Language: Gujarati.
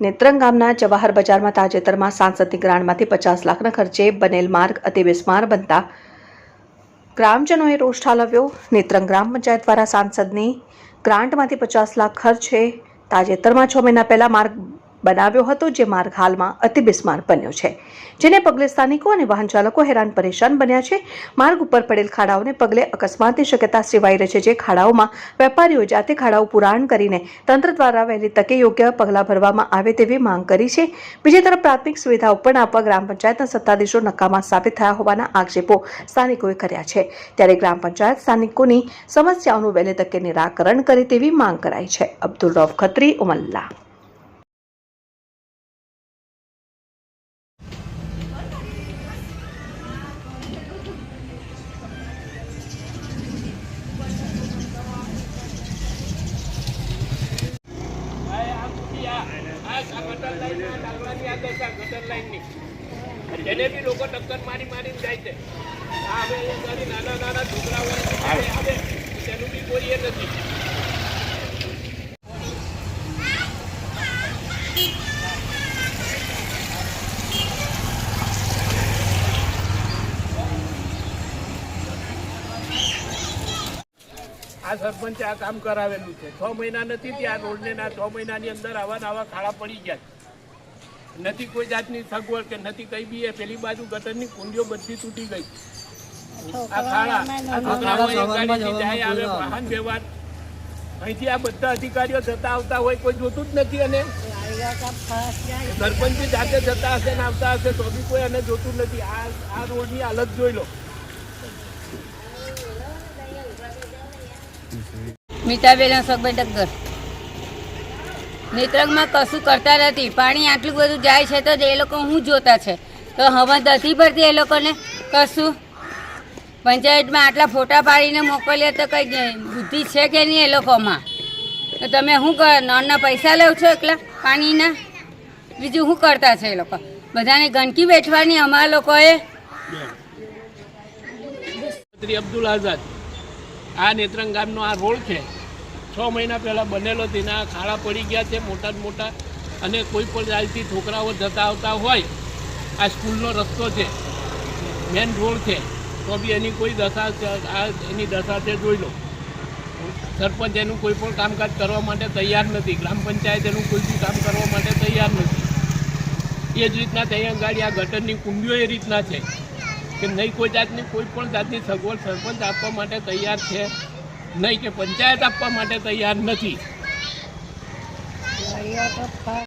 નેત્રંગ ગામના જવાહર બજારમાં તાજેતરમાં સાંસદની ગ્રાન્ટમાંથી પચાસ લાખના ખર્ચે બનેલ માર્ગ અતિબેસ્માર બનતા ગ્રામજનોએ રોષ ઠાલવ્યો. નેત્રંગ ગ્રામ પંચાયત દ્વારા સાંસદની ગ્રાન્ટમાંથી પચાસ લાખ ખર્ચે તાજેતરમાં છ મહિના પહેલા માર્ગ બનાવ્યો હતો જે માર્ગ હાલમાં અતિ બિસ્માર બન્યો છે. જેને પગલે સ્થાનિકો અને વાહન ચાલકો હેરાન પરેશાન બન્યા છે. માર્ગ ઉપર પડેલ ખાડાઓને પગલે અકસ્માતની શક્યતા સેવાઈ રહી છે જે ખાડાઓમાં વેપારીઓ જાતે ખાડાઓ પુરાણ કરીને તંત્ર દ્વારા વહેલી તકે યોગ્ય પગલાં ભરવામાં આવે તેવી માંગ કરી છે. બીજી તરફ પ્રાથમિક સુવિધાઓ પણ આપવા ગ્રામ પંચાયતના સત્તાધીશો નકામા સાબિત થયા હોવાના આક્ષેપો સ્થાનિકોએ કર્યા છે. ત્યારે ગ્રામ પંચાયત સ્થાનિકોની સમસ્યાઓનું વહેલી તકે નિરાકરણ કરે તેવી માંગ કરાઈ છે. અબ્દુલ રફ ખત્રી, ઉમલ્લા. જેને બી લોકો ટક્કર મારી મારીને જાય છે આ હવે એ નાના નાના છોકરાઓ આવે તેનું બી કોઈ એ નથી. આ સરપંચે આ કામ કરાવેલું છે. છ મહિના નથી ત્યાં રોડને ના છ મહિનાની અંદર આવા આવા ખાડા પડી ગયા. નથી કોઈ જાતની સગવડ કે નથી કઈ બી એ પેલી બાજુ ગટરની કુંડીઓ બધી તૂટી ગઈ. આ ખાડા જાય આવે વાહન વ્યવહાર. અહીંથી આ બધા અધિકારીઓ જતા આવતા હોય કોઈ જોતું જ નથી અને સરપંચ બી જાતે જતા હશે ને આવતા હશે તો બી કોઈ એને જોતું નથી. આ આ રોડની હાલત જોઈ લો. મીતાબેન અશોકભાઈ ડગ્ગર નેત્રંગમાં કશું કરતા નથી. પાણી આટલું બધું જાય છે તો એ લોકો હું જોતા છે? તો હવે નથી પરથી એ લોકોને કશું? પંચાયતમાં આટલા ફોટા પાડીને મોકલીએ તો કંઈ બુદ્ધિ છે કે નહીં એ લોકોમાં? તો તમે શું કર, નળના પૈસા લેવ છો એકલા પાણીના? બીજું શું કરતા છે એ લોકો? બધાને ગંદકી બેઠવાની અમારા લોકોએ? અબ્દુલ આઝાદ, આ નેત્રંગ ગામનો આ રોડ છે. છ મહિના પહેલાં બનેલો તેના ખાડા પડી ગયા છે મોટા મોટા. અને કોઈ પણ જાતથી છોકરાઓ જતા આવતા હોય, આ સ્કૂલનો રસ્તો છે મેન રોડ છે. તો બી એની કોઈ દશા આ એની દશા છે જોઈ લો. સરપંચ એનું કોઈ પણ કામકાજ કરવા માટે તૈયાર નથી, ગ્રામ પંચાયત એનું કોઈ બી કામ કરવા માટે તૈયાર નથી. એ જ રીતના ત્યાં ગાડી, આ ગટરની કુંડીઓ એ રીતના છે. કે નહીં કોઈ જાતની, કોઈ પણ જાતની સગવડ સરપંચ આપવા માટે તૈયાર છે. નહીં કે પંચાયત આપવા માટે તૈયાર નથી.